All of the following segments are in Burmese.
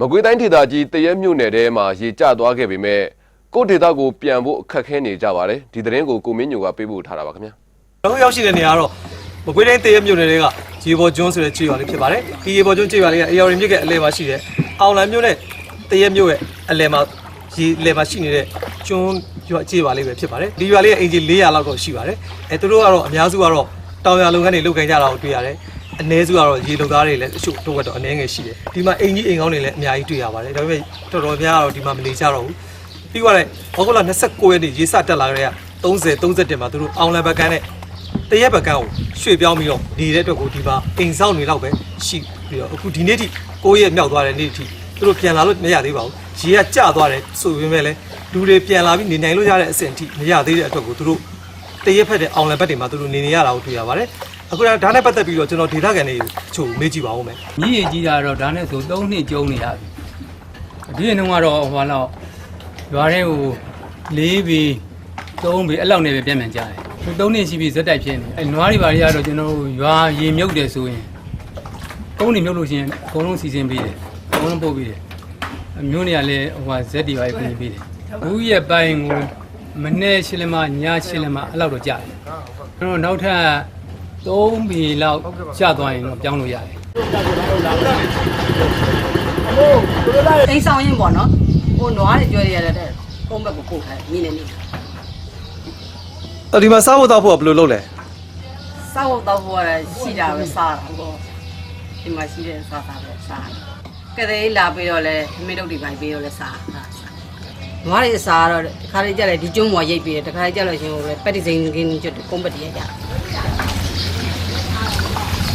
မကွေးတိုင်းဒေသကြီးတရက်မြို့နယ်ထဲမှာရေကျသွားခဲ့ပေမဲ့ကိုယ့်ဒေသကိုပြန်ဖို့အခက်ခဲနေကြပါတယ်ဒီသတင်းကိုကိုမင်းညိုကပေးပို့ထားတာပါခင်ဗျာအခုရောက်ရှိတဲ့နေရာကတော့မကွေးတိုင်းတရမြို့နယ်တွေကရေပေါ်ကျွန်းဆိုတဲ့ခြေရွာလေးဖြစ်ပါတယ်ဒီရေပေါ်ကျွန်းခြေရွာလေးကအေယော်ရင်မြစ်ကအလဲမှာရှိတယ်အောင်လံမြို့နဲ့တရမြို့ရဲ့အလဲမှာရေလဲမှာရှိနေတဲ့ကျွန်းရွာခြေရွာလေးပဲဖြစ်ပါတယ်ဒီရွာလေးကအင်ဂျီ400လောက်တော့ရှိပါတယ်အဲသူတို့ကတော့အများစုကတော့တောင်ယာလုပ်ငန်းတွေလုပ်ကိုင်ကြတာကိုတွေ့ရတယ် အနည်းစုကတော့ရေလုံသားတွေလည်းအချို့တော့တော့အနည်းငယ်ရှိတယ်ဒီမှာအင်ကြီးအိမ်ကောင်းတွေလည်းအများကြီးတွေ့ရပါတယ်ဒါပေမဲ့တော်တော်များတော့ဒီမှာမနေကြတော့ဘူးပြီးသွားတဲ့ဩဂုတ်လ29ရက်နေ့ရေစတက်လာကြတဲ့30 31မှာသူတို့အောင်လံဘက်ကန်းနဲ့တရက်ပကန်းကိုရွှေ့ပြောင်းပြီးတော့နေတဲ့အတွက်ကိုဒီမှာအိမ်ဆောင်နေတော့ပဲရှိပြီးတော့အခုဒီနေ့ထိကိုယ့်ရဲ့မြောက်သွားတဲ့နေ့ထိသူတို့ပြန်လာလို့မရသေးပါဘူးရေကကျသွားတယ်ဆိုပေမဲ့လည်းလူတွေပြန်လာပြီးနေနိုင်လို့ရတဲ့အဆင့်အထိမရသေးတဲ့အတွက်ကိုသူတို့တရက်ဖက်တဲ့အောင်လံဘက်တွေမှာသူတို့နေနေရတာကိုတွေ့ရပါတယ် အခုဒါနဲ့ပတ်သက်ပြီးတော့ကျွန်တော်ဒေသခံတွေချို့မေးကြည့်ပါဦးမယ်မြည်ရည်ကြီးတာတော့ဒါနဲ့ဆို3နှစ်ကျုံနေရပြီဒီနေ့ကတော့ဟိုလောက်ရွာထဲကို၄ဘီ3ဘီအဲ့လောက်နဲ့ပဲပြန်ပြန်ကြတယ်သူ3နှစ်ရှိပြီဇက်တိုက်ဖြစ်နေအဲ့နွားတွေဘာတွေကတော့ကျွန်တော်တို့ရွာရေမြုပ်တယ်ဆိုရင်ကုန်းနေမြုပ်လို့ရှိရင်အကုန်လုံးစီစဉ်ပေးတယ်အကုန်လုံးပို့ပေးတယ်အမျိုးနေရာလဲဟိုဟာဇက်တွေပါပြင်ပေးတယ်ဘူးရဲ့ပိုင်းကိုမနေ့ရှစ်လမညရှစ်လမအဲ့လောက်တော့ကြာတယ်ကျွန်တော်နောက်ထပ် 3ဘီလောက်ကျသွားရင်တော့ပြောင်းလို့ရတယ်အိမ်ဆောင်ရင်ပေါ့နော်ဟိုနွားတွေကြွရရတဲ့ကုန်းဘက်ကိုပို့ထားတယ်မြင်းနေနေအဲ့ဒီမှာစားဖို့တောက်ဖို့ကဘယ်လိုလုပ်လဲစောက်တော့ဘောရရှိတာပဲစားတာပေါ့ဒီမှာရှိတဲ့စားတာပဲစားကတဲ့လာပြီးတော့လဲမင်းတို့ဒီပိုင်းပြီးတော့လဲစားတာနွားတွေစားတော့တခါလေးကြလဲဒီကျွန်းပေါ်ရိတ်ပြီးတယ်တခါလေးကြလို့ရှင်ဟိုလဲပက်တီစိန်ကင်းကျွတ်ကုန်းဘက်တည်းရကြအ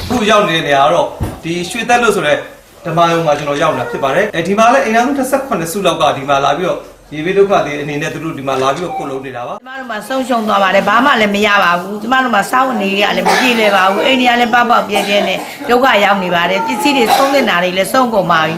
ခုရောက်နေတဲ့နေရာကတော့ဒီရွှေသက်လို့ဆိုတဲ့ဓမ္မယုံမှာကျွန်တော်ရောက်နေတာဖြစ်ပါတယ်အဲဒီမှာလည်းအိမ်သား28စုလောက်ကဒီမှာလာပြီးတော့ရေဘေးဒုက္ခတွေအနေနဲ့သူတို့ဒီမှာလာပြီးတော့ခုတ်လုံးနေတာပါကျမတို့မှာဆုံးရှုံးသွားပါတယ်ဘာမှလည်းမရပါဘူးကျမတို့မှာစောင့်နေရလည်းမကြည့်လဲပါဘူးအိမ်တွေကလည်းပောက်ပောက်ပြဲပြဲနဲ့ဒုက္ခရောက်နေပါတယ်ပစ္စည်းတွေဆုံးနေတာတွေလည်းဆုံးကုန်ပါပြီ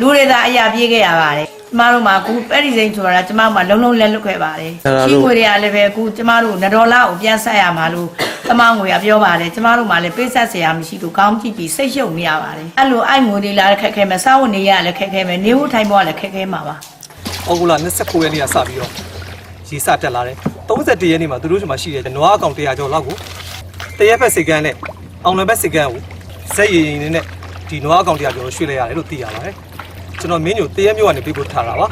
လူတွေသာအရာပြေးခဲ့ရပါတယ် ကျမတို့မှာအခုပဲ့ဒီစိမ့်ဆိုတာကျမတို့မှာလုံးလုံးလက်လွတ်ခဲ့ပါတယ်။ချီးငွေတွေကလည်းပဲအခုကျမတို့နဒေါ်လာကိုပြန်ဆက်ရမှာလို့တမငွေကပြောပါတယ်။ကျမတို့မှာလည်းပေးဆက်စရာမရှိလို့ကောင်းကြည့်ပြီးစိတ်ရှုပ်နေရပါတယ်။အဲ့လိုအဲ့ငွေတွေလာခက်ခဲမယ်၊စားဝတ်နေရလည်းခက်ခဲမယ်၊နေဖို့ထိုင်ဖို့လည်းခက်ခဲမှာပါ။ဩဂုလာ29ရက်နေ့ကစပြီးတော့ရေစတက်လာတယ်။31ရက်နေ့မှာသူတို့ကမှရှိတယ်နွားအကောင်100ကျော်လောက်ကိုတရက်ဖက်စိတ်ကန်းနဲ့အောင်လဘက်စိတ်ကန်းကိုဇက်ရည်ရင်နဲ့ဒီနွားအကောင်100ကျော်ကိုရွှေ့လိုက်ရတယ်လို့သိရပါတယ်။ ကျွန်တော်မင်းညိုတရက်မြို့ကနေပြေးဖို့ထားတာပါ